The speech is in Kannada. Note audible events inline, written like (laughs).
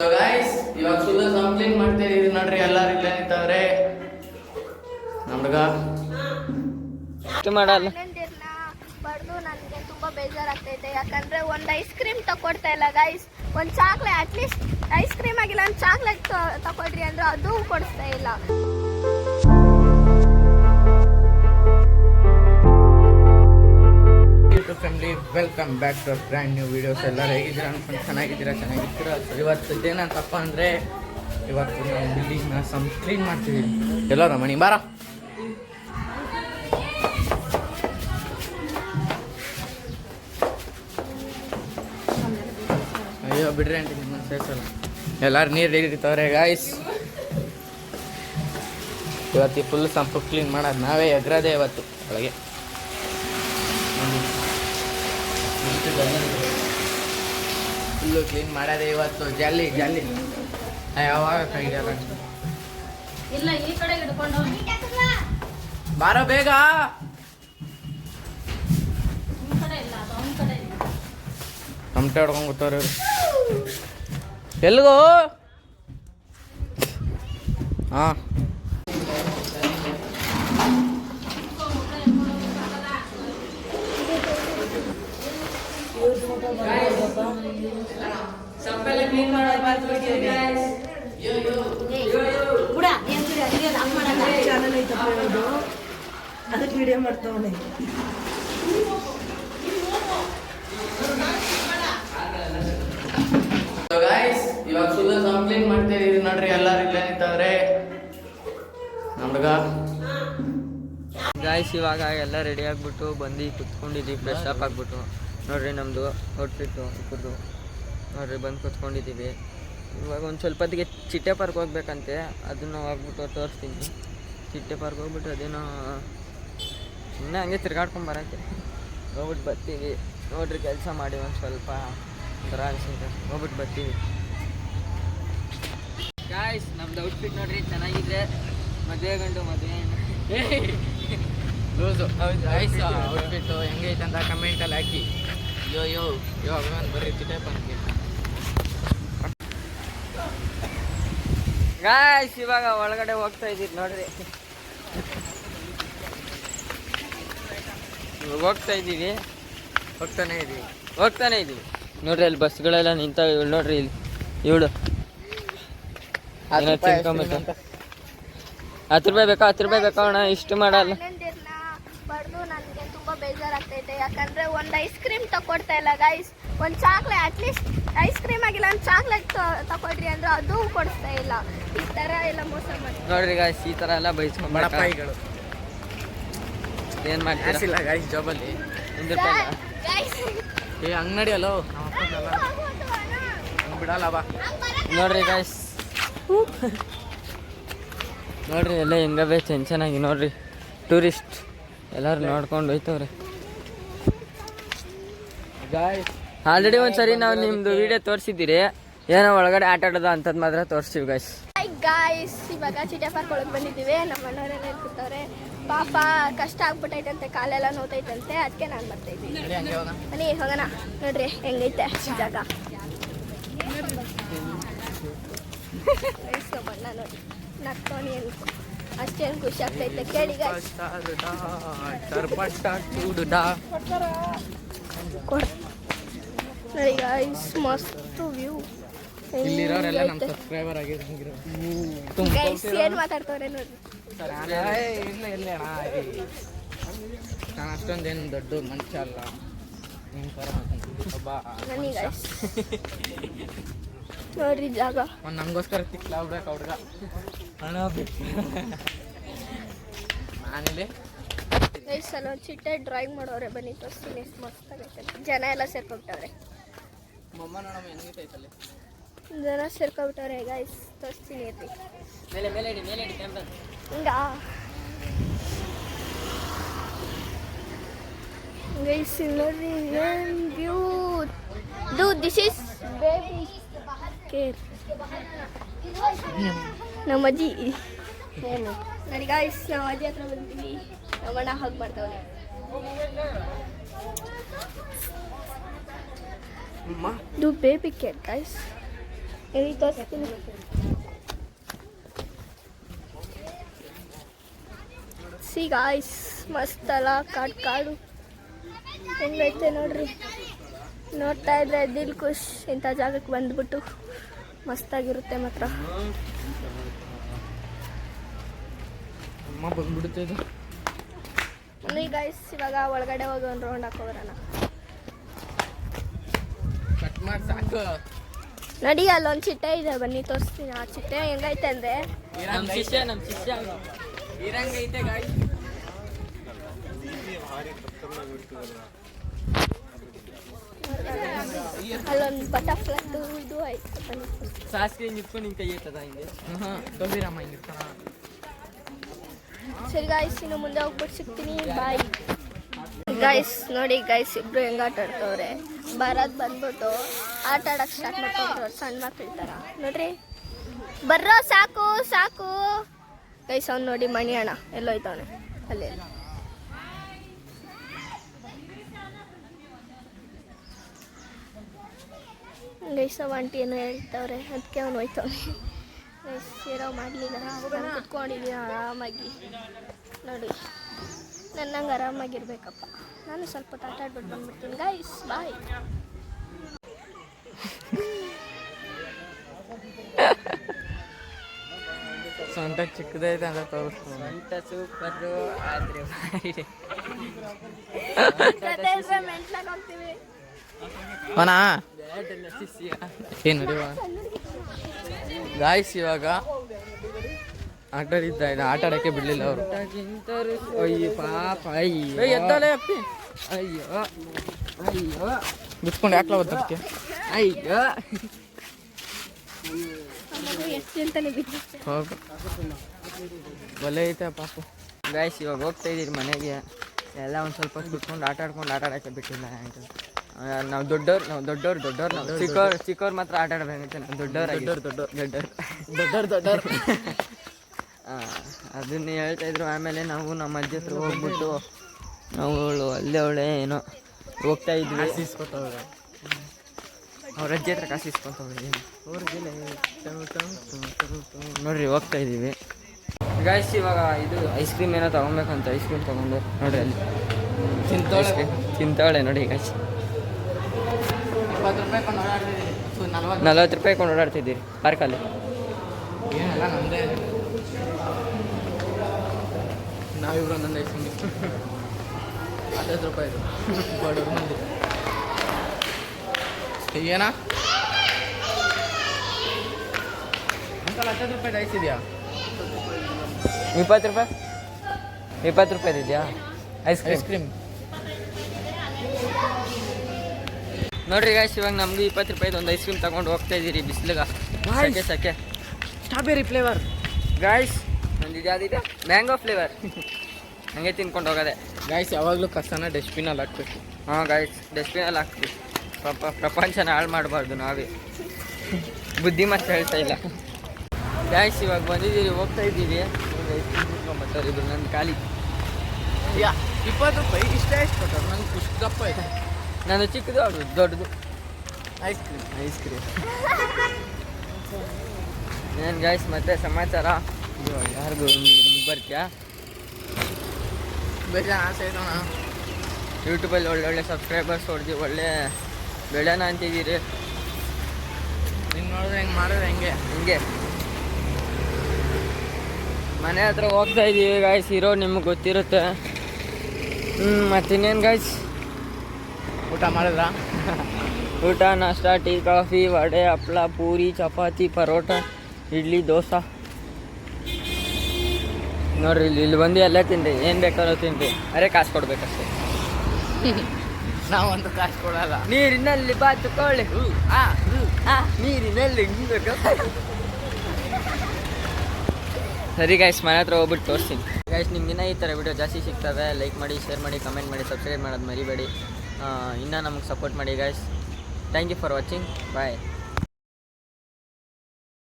ಗಾಯ್ಸ್ ಇವಾಗ ಫುಲ್ ಕಂಪ್ಲೇಂಟ್ ಮಾಡ್ತಾ ಇದೀವಿ ನೋಡ್ರಿ ಎಲ್ಲಾರು ಇಲ್ಲ ನಿಂತವ್ರೆ. ನಮ್ಗ ಮಾಡಲ್ಲ. ಬಡ್ದು ನನಗೆ ತುಂಬಾ ಬೇಜಾರಾಗ್ತೈತೆ. ಯಾಕಂದ್ರೆ ಒಂದು ಐಸ್ ಕ್ರೀಮ್ ತಕೊಡ್ತಾ ಇಲ್ಲ ಗೈಸ್ ಒಂದು ಚಾಕ್ಲೇಟ್ ಅಟ್ಲೀಸ್ಟ್ ಐಸ್ ಕ್ರೀಮ್ ಆಗಿಲ್ಲ ಒಂದು ಚಾಕ್ಲೇಟ್ ತಕೊಡ್ರಿ ಅಂದ್ರೆ ಅದು ಕೊಡಿಸ್ತಾ ಇಲ್ಲ. Welcome back to brand new videos ಎಲ್ಲರೂ ಹೇಗಿದ್ದೀರಾ? ಅನ್ಕೊಂಡು ಚೆನ್ನಾಗಿದ್ದೀರಾ? ಚೆನ್ನಾಗಿದ್ದೀರಾ? ಇವತ್ತು ಏನಂತಪ್ಪ ಅಂದರೆ, ಇವತ್ತು ನಾವು ಬಿಲ್ಡಿಂಗ್ನ ಸಮ್ ಕ್ಲೀನ್ ಮಾಡ್ತೀವಿ ಎಲ್ಲರ ರಮಣಿ, ಬಾರ. ಅಯ್ಯೋ, ಬಿಡ್ರಿ ಅಂತ ನಿಮ್ಮ ಸೇರ್ಸಲ್ಲ ಎಲ್ಲರೂ ನೀರು ಹಿಡಿತವ್ರೆ ಗಾಯ್ಸ್ ಇವತ್ತು ಫುಲ್ ಸಂಪು ಕ್ಲೀನ್ ಮಾಡೋದು ನಾವೇ ಎಗ್ರದೇ ಇವತ್ತು, ಒಳಗೆ. ಫುಲ್ಲು ಕ್ಲೀನ್ ಮಾಡೋದೇ ಇವತ್ತು. ಜಲ್ಲಿ ಜಲ್ಲಿ ಯಾವಾಗ ಕೈಗಾರ ಇಲ್ಲ ಈ ಕಡೆ ಹಿಡ್ಕೊಂಡು ಬಾರೋ ಬೇಗ. ಯೋ ಯೋ ಇವ್ರು ಎಲ್ಗೋ ಹಾಂ ಅದಕ್ಕೆ ವಿಡಿಯೋ ಮಾಡ್ತಾವನೆ ಗಾಯ್ಸ್ ಇವಾಗ ಕಂಪ್ಲೀಟ್ ಮಾಡ್ತಾ ಇದೀವಿ ನೋಡ್ರಿ ಎಲ್ಲಾರು ಇಲ್ಲೇ ನಿಂತವ್ರೆ. ನಮ್ಗ ಗಾಯ್ಸ್ ಇವಾಗ ಎಲ್ಲ ರೆಡಿ ಆಗ್ಬಿಟ್ಟು ಬಂದು ಕುತ್ಕೊಂಡಿದ್ದೀವಿ ಫ್ರೆಶ್ ಅಪ್ ಆಗ್ಬಿಟ್ಟು. ನೋಡ್ರಿ ನಮ್ಮದು ಔಟ್ಫಿಟ್ಟು ಇಬ್ಬರದು ನೋಡ್ರಿ, ಬಂದು ಕೂತ್ಕೊಂಡಿದ್ದೀವಿ ಇವಾಗ ಒಂದು ಸ್ವಲ್ಪ ಹೊತ್ತಿಗೆ ಚಿಟ್ಟೆ ಪಾರ್ಕ್ ಹೋಗ್ಬೇಕಂತೆ, ಅದನ್ನು ಹೋಗ್ಬಿಟ್ಟು ತೋರಿಸ್ತೀನಿ. ಚಿಟ್ಟೆ ಪಾರ್ಕ್ ಹೋಗ್ಬಿಟ್ಟು ಅದೇನೋ ಇನ್ನೂ ಹಂಗೆ ತಿರ್ಗಾಡ್ಕೊಂಡು ಬರೋಕ್ಕೆ. ಹೋಗ್ಬಿಟ್ಟು ಬರ್ತೀವಿ. ನೋಡ್ರಿ ಕೆಲಸ ಮಾಡಿ ಒಂದು ಸ್ವಲ್ಪ ಒಂಥರ ಅನ್ಸುತ್ತೆ. ಹೋಗ್ಬಿಟ್ಟು ಬರ್ತೀವಿ. ಗಾಯ್ಸ್ ನಮ್ದು ಔಟ್ಫಿಟ್ ನೋಡ್ರಿ, ಚೆನ್ನಾಗಿದೆ. ಮದುವೆ ಗಂಡು ಮದುವೆ. ಹೌದು ಗಾಯ್ಸ್ ಔಟ್ಫಿಟ್ಟು ಹೆಂಗೈತೆ ಅಂತ ಕಮೆಂಟಲ್ಲಿ ಹಾಕಿ. ಯೋ ಯೋ ಇವಾಗ ಒಂದು ಬರ್ರಿ ಚಿಟೆ ಪಂಕಿ ಗಾಯ್ಸ್ ಇವಾಗ ಒಳಗಡೆ ಹೋಗ್ತಾ ಇದ್ದೀವಿ ನೋಡ್ರಿ. ಹೋಗ್ತಾ ಇದ್ದೀವಿ ಹೋಗ್ತಾನೆ ಇದೀವಿ ಹೋಗ್ತಾನೆ ಇದ್ದೀವಿ. ನೋಡ್ರಿ ಅಲ್ಲಿ ಬಸ್ಗಳೆಲ್ಲ ನಿಂತಾವ ಇವಳು ನೋಡ್ರಿ ಇಲ್ಲಿ. ಇವಳು. ಹತ್ತು ರೂಪಾಯಿ ಬೇಕಾ ಹತ್ತು ರೂಪಾಯಿ ಬೇಕಾ ಅಣ್ಣ? ಇಷ್ಟು ಮಾಡಲ್ಲ ಅಣ್ಣಂದಿರ್ನ ಬಡ್ದು ನನಗೆ ತುಂಬಾ ಬೇಜಾರಾಗ್ತೈತೆ ಯಾಕಂದ್ರೆ ಒಂದು ಐಸ್ ಕ್ರೀಮ್ ತಕೊಡ್ತಾ ಇಲ್ಲ ಗೈಸ್ ಒಂದು ಚಾಕ್ಲೇಟ್ ಅಟ್ಲೀಸ್ಟ್ ಐಸ್ ಕ್ರೀಮ್ ಆಗಿಲ್ಲ ಒಂದು ಚಾಕ್ಲೇಟ್ ತಕೊಡ್ರಿ ಅಂದ್ರೆ ಅದು ಕೊಡಿಸ್ತಾ ಇಲ್ಲ. ಈ ತರ ಎಲ್ಲ ಮೋಸ ಮಾಡಿ ನೋಡ್ರಿ ಗಾಯ್ಸ್ ಈ ಥರ ಎಲ್ಲ ಬಡಪಾಯಿಗಳು. ಏನು ಮಾಡ್ತೀರಾ? ಕಾಸಿಲ್ಲ ಗಾಯ್ಸ್ ಜಾಬಲ್ಲಿ ಏ ಅಂಗಡಿ ಅಲ್ಲೋ? ಬಿಡಲ್ಲ ಬಾ. ನೋಡ್ರಿ ಗಾಯ್ಸ್ ನೋಡ್ರಿ ಎಲ್ಲ ಹೆಂಗ ಚೆನ್ನ ಚೆನ್ನಾಗಿ ನೋಡ್ರಿ. ಟೂರಿಸ್ಟ್ ಎಲ್ಲರೂ ನೋಡ್ಕೊಂಡು ಹೋಯ್ತವ್ರೆ. ಆಲ್ರೆಡಿ ಒಂದ್ಸರಿ ನಾವು ನಿಮ್ದು ವಿಡಿಯೋ ತೋರಿಸಿದ್ದೀರಿ. ಏನೋ ಒಳಗಡೆ ಆಟ ಆಡೋದು ಅಂಥದ್ದು ಮಾತ್ರ ತೋರಿಸ್ತೀವಿ ಗಾಯ್ಸ್ ಗಾಯ್ಸ್ ಇವಾಗ ಚಿಟೆ ಪಾರ್ಕ್ ಒಳಗೆ ಬಂದಿದ್ದೀವಿ. ನಮ್ಮ ಅಣ್ಣವರೆಲ್ಲ ಇರ್ತಾರೆ ಪಾಪ ಕಷ್ಟ ಆಗ್ಬಿಟ್ಟೈತಂತೆ ಕಾಲೆಲ್ಲ ನೋತೈತಂತೆ. ಅದಕ್ಕೆ ನಾನು ಬರ್ತಾ ಇದ್ದೀನಿ. ಹೋಗೋಣ. ಬನ್ನಿ ಹೋಗೋಣ. ನೋಡ್ರಿ ಹೆಂಗೈತೆ ಜಾಗ. ಬಣ್ಣ ನೋಡಿ. ಅನ್ಕೊ ಅಷ್ಟೇನು ಖುಷಿ ಆಗ್ತೈತೆ. ಕೇಳಿ ಗಾಯ್ಸ್ ನೋಡಿ ಗಾಯ್ಸ್ ಮಸ್ತ್ ವ್ಯೂ ಇಲ್ಲಿರೋರೆಲ್ಲ ನಮ್ಮ ಸಬ್ಸ್ಕ್ರೈಬರ್ ಆಗಿರೋ ಗೈಸ್ ಏನು ಮಾತಾಡ್ತವ್ರೆ ನೋಡಿ. ಇಲ್ಲ ಇಲ್ಲ ಅಣ್ಣ ನಾನು ಅಷ್ಟೊಂದೇನು ದೊಡ್ಡ ಮನುಷ್ಯ ಅಲ್ಲ. ನೋಡ್ರಿ ಜಾಗ. ಒಂದು ನಮಗೋಸ್ಕರ ತಿಕ್ಲಾಡ್ಬೇಕು ಹುಡ್ಗ. ಹಣ ನಾನಿಲ್ಲಿ ಗೈಸ್ ಅಲ್ಲೊಂದು ಚಿಟ್ಟೆ ಡ್ರಾಯಿಂಗ್ ಮಾಡೋರೆ ಬನ್ನಿ ತೋರಿಸ್ತೀನಿ ಎಷ್ಟು ಮಸ್ತ್ ಆಗೈತೆ ಜನ ಎಲ್ಲ ಸೇರ್ಕೊಂಬಿಟ್ಟವ್ರೆ. ಮೊಮ್ಮ ನೋಡಮ್ಮ ಹೆಂಗೈತೈತಲ್ಲಿ ಜನ ಸೇರ್ಕೊಂಬಿಟ್ಟವ್ರೆ ಗೈಸ್ ತೋರಿಸ್ತೀನಿ ಇರ್ರಿ ಮೇಲೆ ಮೇಲೆ ಇಡಿ ಮೇಲೆ ಇಡಿ ಕ್ಯಾಮ್ರಾ ಹಿಂಗ? ಗೈಸ್ ನೋಡ್ರಿ ಏನ್ view do this is baby care ನಮ್ಮ ಅಜ್ಜಿ ಏನು ನೋಡಿ ಗಾಯ್ಸ್ ನಾವು ಅಜ್ಜಿ ಹತ್ರ ಬಂದಿದ್ದೀವಿ ನಮ್ಮಣ್ಣ ಹಗ್ ಮಾಡ್ತಾವನೆ. ಇದು ಬೇಬಿ ಕೇಕ್ ಗೈಸ್ ಇಲ್ಲಿ ತೋರಿಸ್ತೀನಿ? ಸಿ ಗಾಯ್ಸ್ ಮಸ್ತ್ ಅಲ್ಲ ಕಾಡು ಕಾಡು. ಹೆಂಗೈತೆ ನೋಡ್ರಿ? ನೋಡ್ತಾ ಇದ್ರೆ ದಿಲ್ ಖುಷ್. ಇಂಥ ಜಾಗಕ್ಕೆ ಬಂದ್ಬಿಟ್ಟು ಮಸ್ತಾಗಿರುತ್ತೆ ಮಾತ್ರ. ಅಮ್ಮ ಬಂದ್ಬಿಡುತ್ತೆ ಇದು. ಬನ್ನಿ ಗೈಸ್ ಇವಾಗ ಒಳಗಡೆ ಹೋಗಿ ಒಂದು ರೌಂಡ್ ಮಾಡಿ ಸಾಕು. ನಡಿ ಅಲ್ಲೊಂದು ಚಿಟ್ಟೆ ಇದೆ ಬನ್ನಿ ತೋರಿಸ್ತೀನಿ. ಆ ಚಿಟ್ಟೆ ಹೆಂಗೈತೆ ಅಂದ್ರೆ ನಮ್ಮ ಶಿಷ್ಯ ನಮ್ಮ ಶಿಷ್ಯ. ಇರಂಗೈತೆ ಗಾಯ್ಸ್ ಅಲ್ಲೊಂದು ಬಟರ್ಫ್ಲೈ ಇದು ಐತೆ ಸಾಸಿವೆ ನಿಂತ್ಕೊಂಡು ನಿಂಗೆ ಕೈ ಐತದ ಹಿಂಗೆ? ಹಾಂ ತೊಂದಿರಮ್ಮ ಸರಿ ಗಾಯ್ಸ್ ಇನ್ನು ಮುಂದೆ ಹೋಗ್ಬಿಟ್ಟು ಸಿಗ್ತೀನಿ. ಬಾಯ್ ಗಾಯ್ಸ್ ನೋಡಿ ಗಾಯ್ಸ್ ಇಬ್ರು ಹೆಂಗ್ ಆಟ ಆಡ್ತವ್ರೆ? ಬರೋದ್ ಬಂದ್ಬಿಟ್ಟು ಆಟ ಆಡಕ್ ಸ್ಟಾರ್ಟ್ ಮಾಡ್ಕೊಂಡ್ರು ಸಣ್ಣ ಮಕ್ಳ ಥರ ನೋಡ್ರಿ? ಬರ್ರೋ, ಸಾಕು ಸಾಕು. ಗೈಸ್ ಅವ್ನು ನೋಡಿ ಮಣಿ ಅಣ್ಣ, ಎಲ್ಲೋಯ್ತವನೆ. ಅಲ್ಲಿ ಗೈಸ್ ಅವ ಆಂಟಿ ಏನೋ ಹೇಳ್ತವ್ರೆ ಅದಕ್ಕೆ ಅವ್ನು ಹೋಯ್ತವನೆ. ಗೈಸ್ ಏನೋ ಮಾಡಲಿಲ್ಲ. ನಾನು ಕುತ್ಕೊಂಡಿದ್ದೀನಿ ಆರಾಮಾಗಿ. ನೋಡಿ ನನ್ನಂಗೆ ಆರಾಮಾಗಿರ್ಬೇಕಪ್ಪ. ನಾನು ಸ್ವಲ್ಪ ತಾಟಾಡ್ಬಿಟ್ಟು ಬಂದ್ಬಿಡ್ತೀನಿ. ಗೈಸ್ ಬಾಯ್ ಸ್ವಂತ ಚಿಕ್ಕದೈತೆ ಅಂತ ತೋರಿಸ್ತು ಸೊಂಟ ಸೂಪರು ಆದ್ರೆ. ಅವನಾ ಏನು ಗಾಯ್ಸ್ ಇವಾಗ ಆಟ ಆಡಿದ್ದ ಇದು ಆಟ ಆಡಕ್ಕೆ ಬಿಡ್ಲಿಲ್ಲ ಅವರು. ಅಯ್ಯ ಪಾಪ ಅಯ್ಯೋ. ಅಪ್ಪಿ. ಅಯ್ಯೋ ಅಯ್ಯೋ. ಬಿಟ್ಕೊಂಡು ಯಾಕೆ ಓದಕ್ಕೆ ಅಯ್ಯೋ. ಹೋಗು ಬಲೆ ಐತೆ ಪಾಪ. ಗಾಯ್ಸ್ ಇವಾಗ ಹೋಗ್ತಾ ಇದ್ದೀರಿ ಮನೆಗೆ. ಎಲ್ಲ ಒಂದು ಸ್ವಲ್ಪ ಬಿಟ್ಕೊಂಡು ಕುತ್ಕೊಂಡು ಆಟ ಆಡ್ಕೊಂಡು ಆಟ ಆಡೋಕ್ಕೆ ಬಿಟ್ಟಿಲ್ಲ. ಆಯ್ತು ನಾವು ದೊಡ್ಡವ್ರು ನಾವು ದೊಡ್ಡವ್ರು ದೊಡ್ಡವ್ರು ನಾವು ಚಿಕ್ಕವ್ರು ಚಿಕ್ಕವ್ರು ಮಾತ್ರ ಆಟ ಆಡಬೇಕಂತೆ ನಾವು ದೊಡ್ಡವ್ರು ದೊಡ್ಡವ್ರು ದೊಡ್ಡವ್ರು. ದೊಡ್ಡವ್ರು. ದೊಡ್ಡವ್ರು (laughs) ಅದನ್ನ ಹೇಳ್ತಾ ಇದ್ರು. ಆಮೇಲೆ ನಾವು ನಮ್ಮ ಅಜ್ಜಿ ಹತ್ರ ಹೋಗ್ಬಿಟ್ಟು ನಾವು ಅವಳು ಅಲ್ಲೇ ಅವಳೆ ಏನೋ ಹೋಗ್ತಾ ಇದ್ವಿ. ಇಸ್ಕೊತವ್ರೆ ಅವ್ರ ಅಜ್ಜಿ ಹತ್ರ ಕಾಸು ಇಸ್ಕೊತ ನೋಡ್ರಿ ಹೋಗ್ತಾ ಇದ್ದೀವಿ. ಗಾಯ್ಸ್ ಇವಾಗ ಇದು ಐಸ್ ಕ್ರೀಮ್ ಏನೋ ತಗೊಬೇಕಂತ ಐಸ್ ಕ್ರೀಮ್ ತಗೊಂಡು ನೋಡ್ರಿ ಅಲ್ಲಿ. ಚಿಂತಾಳೆ. ಚಿಂತಾಳೆ ನೋಡಿ ಗಾಯ್ಸ್ ಇಪ್ಪತ್ತು ರೂಪಾಯಿ ಕೊಂಡು ಓಡಾಡ್ತಿದ್ದೀನಿ ಸೊ ನಲ್ವತ್ತು ರೂಪಾಯಿ ಕೊಂಡು ಓಡಾಡ್ತಿದ್ದೀರಿ. ಪಾರ್ಕಲ್ಲಿ? ಏನೆಲ್ಲ ನಮ್ಮದೇ ನಾವಿಬ್ರು ಒಂದೊಂದು ಕ್ರೀಮ್. ಹತ್ತತ್ತು ರೂಪಾಯಿ ಇದು. ಬಡವ್ರ ಮಂದಿ. ಏನ? ಅಂಕಲ್ ರೂಪಾಯಿ ಐಸ್ ಇದೆಯಾ? ಇಪ್ಪತ್ತು ರೂಪಾಯಿ? ಇಪ್ಪತ್ತು ರೂಪಾಯಿ ಇದೆಯಾ? ಐಸ್ ಐಸ್ ಕ್ರೀಮ್ ನೋಡ್ರಿ ಗಾಯ್ಸ್ ಇವಾಗ ನಮ್ಗೆ ಇಪ್ಪತ್ತು ರೂಪಾಯಿದು ಒಂದು ಐಸ್ ಕ್ರೀಮ್ ತಗೊಂಡು ಹೋಗ್ತಾ ಇದ್ದೀರಿ ಬಿಸಿಲಿಗೆ. ಸಕೆ ಸಕೆ. ಸ್ಟ್ರಾಬೆರಿ ಫ್ಲೇವರ್ ಗಾಯ್ಸ್ ನಂದು ಯಾವುದಿದೆ ಮ್ಯಾಂಗೋ ಫ್ಲೇವರ್ ಹಂಗೆ ತಿನ್ಕೊಂಡು ಹೋಗೋದೆ. ಗಾಯ್ಸ್ ಯಾವಾಗಲೂ ಕಸನ ಡಸ್ಟ್ಬಿನಲ್ಲಿ ಹಾಕ್ಬೇಕು. ಹಾಂ ಗಾಯ್ಸ್ ಡಸ್ಟ್ಬಿನಲ್ಲಿ ಹಾಕ್ತೀವಿ. ಪಾಪ ಪ್ರಪಂಚನ ಹಾಳು ಮಾಡಬಾರ್ದು ನಾವೇ. ಬುದ್ಧಿ ಮತ್ತೆ ಹೇಳ್ತಾ ಇಲ್ಲ. ಗಾಯ್ಸ್ ಇವಾಗ ಬಂದಿದ್ದೀರಿ ಹೋಗ್ತಾ ಇದ್ದೀವಿ ತಿನ್ಕೊಂಬರ್ತಾರೆ ಇದು ನನ್ನ ಖಾಲಿ. ಇಪ್ಪತ್ತು ರೂಪಾಯಿ ಇಷ್ಟ ಇಷ್ಟ ಕೊಟ್ಟರು ನಂಗೆ ಖುಷಿ ದಪ್ಪ ಇದೆ. ನಾನು ಚಿಕ್ಕದು ಅದು ದೊಡ್ಡದು. ಐಸ್ ಕ್ರೀಮ್ ಐಸ್ ಕ್ರೀಮ್ ಏನು ಗೈಸ್ ಮತ್ತೆ ಸಮಾಚಾರ? ಯಾರಿಗೂ ಬರ್ತೀಯಾ? ಬೇಜ ಆಸೆ ಐತಣ್ಣ ಯೂಟ್ಯೂಬಲ್ಲಿ ಒಳ್ಳೊಳ್ಳೆ ಸಬ್ಸ್ಕ್ರೈಬರ್ಸ್ ಹೊಡೆದು ಒಳ್ಳೆ ಬೆಳೆನ ಅಂತಿದ್ದೀರಿ. ನೀನು ನೋಡಿದ್ರೆ ಹೆಂಗೆ ಮಾಡಿದ್ರೆ ಹೆಂಗೆ? ಹಿಂಗೆ? ಮನೆ ಹತ್ರ ಹೋಗ್ತಾ ಇದ್ದೀವಿ ಗಾಯ್ಸ್ ಇರೋ ನಿಮ್ಗೆ ಗೊತ್ತಿರುತ್ತೆ. ಹ್ಞೂ ಮತ್ತಿನ್ನೇನು ಗಾಯ್ಸ್ ಊಟ ಮಾಡಿದ್ರ? ಊಟ ನಾಷ್ಟ ಟೀ ಕಾಫಿ ವಡೆ ಹಪ್ಳ ಪೂರಿ ಚಪಾತಿ ಪರೋಟ ಇಡ್ಲಿ ದೋಸೆ. ನೋಡ್ರಿ ಇಲ್ಲಿ ಇಲ್ಲಿ ಬಂದು ಎಲ್ಲ ತಿನ್ರಿ ಏನು ಬೇಕಾದ್ರೂ ತಿನ್ರಿ. ಅರೆ ಕಾಸು ಕೊಡ್ಬೇಕಷ್ಟೇ. (laughs) ನಾವಂತೂ ಕಾಸು ಕೊಡಲ್ಲ. ನೀರಿನಲ್ಲಿ ಬಾತುಕೊಳ್ಳಿ ಆ ನೀರಿನಲ್ಲಿ (laughs) ಸರಿ ಗಾಯ್ಸ್ ಮನೆ ಹತ್ರ ಹೋಗ್ಬಿಟ್ಟು ತೋರಿಸ್ತೀನಿ. ಗಾಯ್ಸ್ ನಿಮ್ಗಿನ್ನ ಈ ಥರ ವಿಡಿಯೋ ಜಾಸ್ತಿ ಸಿಗ್ತವೆ ಲೈಕ್ ಮಾಡಿ ಶೇರ್ ಮಾಡಿ ಕಮೆಂಟ್ ಮಾಡಿ ಸಬ್ಸ್ಕ್ರೈಬ್ ಮಾಡೋದು ಮರಿಬೇಡಿ. ಇನ್ನೂ ನಮಗೆ ಸಪೋರ್ಟ್ ಮಾಡಿ guys thank you for watching bye